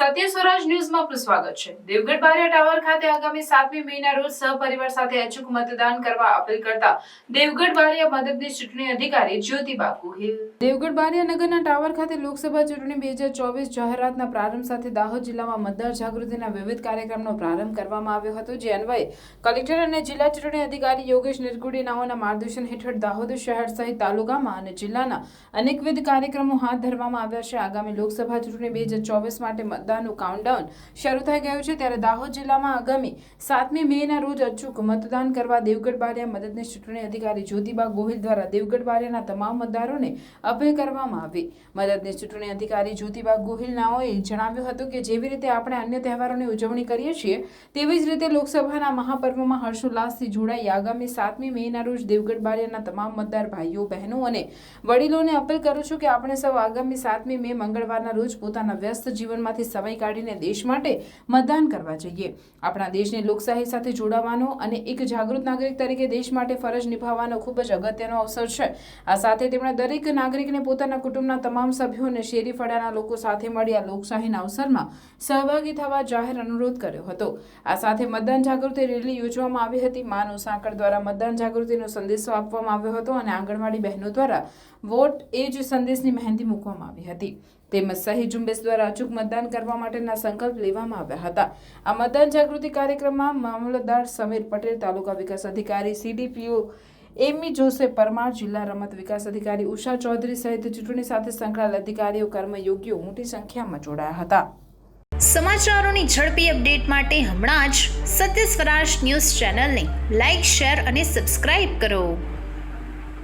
સત્ય સ્વરાજ ન્યૂઝમાં આપનું સ્વાગત છે. દેવગઢ બારિયા ટાવર ખાતે આગામી સાતમી મેના રોજ સહપરિવાર સાથે અચૂક મતદાન કરવા અપીલ કરતા દેવગઢ બારિયા મદદનીશ ચૂંટણી અધિકારી જ્યોતિબા ગોહિલ દેવગઢ બારિયા નગરના ટાવર ખાતે લોકસભા ચૂંટણી બે હજાર ચોવીસ જાહેરાતના પ્રારંભ સાથે દાહોદ જિલ્લામાં મતદાર જાગૃતિના વિવિધ કાર્યક્રમનો પ્રારંભ કરવામાં આવ્યો હતો, જે અન્વયે કલેક્ટર અને જિલ્લા ચૂંટણી અધિકારી યોગેશ નિરગુડી નાઓના માર્ગદર્શન હેઠળ દાહોદ શહેર સહિત તાલુકામાં અને જિલ્લાના અનેકવિધ કાર્યક્રમો હાથ ધરવામાં આવ્યા છે. આગામી લોકસભા ચૂંટણી બે હજાર ચોવીસ માટે મતદાનનું કાઉન્ટડાઉન શરૂ થઈ ગયું છે ત્યારે દાહોદ જિલ્લામાં આગામી સાતમી મેના રોજ અચૂક મતદાન કરવા દેવગઢ બારિયા મદદનીશ ચૂંટણી અધિકારી જ્યોતિબા ગોહિલ દ્વારા દેવગઢ બારિયાના તમામ મતદારોને અપીલ કરવામાં આવી. મદદનીશ ચૂંટણી અધિકારી જ્યોતિબા ગોહિલ નાઓએ જણાવ્યું હતું કે જેવી રીતે આપણે અન્ય તહેવારોની ઉજવણી કરીએ છીએ, તેવી જ રીતે લોકસભાના મહાપર્વમાં હર્ષોલ્લાસથી જોડાઈ આગામી સાતમી મેના રોજ દેવગઢ બારિયાના તમામ મતદાર ભાઈઓ, બહેનો અને વડીલોને અપીલ કરું છું કે આપણે સૌ આગામી સાતમી મે મંગળવારના રોજ પોતાના વ્યસ્ત જીવનમાંથી સમય કાઢીને દેશ માટે મતદાન કરવા જઈએ. આપણા દેશને લોકશાહી સાથે જોડાવાનો અને એક જાગૃત નાગરિક તરીકે દેશ માટે ફરજ નિભાવવાનો ખૂબ જ અગત્યનો અવસર છે. આ સાથે તેમણે દરેક નાગરિકને પોતાના કુટુંબના તમામ સભ્યો અને શેરીફળાના લોકો સાથે મળી આ લોકશાહીના અવસરમાં સહભાગી થવા જાહેર અનુરોધ કર્યો હતો. આ સાથે મતદાન જાગૃતિ રેલી યોજવામાં આવી હતી. માનવ સાંકળ દ્વારા મતદાન જાગૃતિનો સંદેશો આપવામાં આવ્યો હતો અને આંગણવાડી બહેનો દ્વારા વોટ એ જ સંદેશની મહેંદી મૂકવામાં આવી હતી. તેમજ સહી ઝુંબેશ દ્વારા અચૂક મતદાન કરવા માટેના સંકલ્પ લેવામાં આવ્યા હતા. આ મતદાન જાગૃતિ કાર્યક્રમમાં મામલતદાર સમીર પટેલ, તાલુકા વિકાસ અધિકારી સીડીપીઓ એમી જોસેફ પરમાર, જિલ્લા રમત વિકાસ અધિકારી ઉષા ચૌધરી સહિત ચૂંટણી સાથે સંકળાયેલ અધિકારીઓ, કર્મયોગીઓ મોટી સંખ્યામાં જોડાયા હતા. સમાચારોની ઝડપી અપડેટ માટે હમણાં જ સત્ય સ્વરાજ ન્યૂઝ ચેનલને લાઇક શેર અને સબસ્ક્રાઇબ કરો.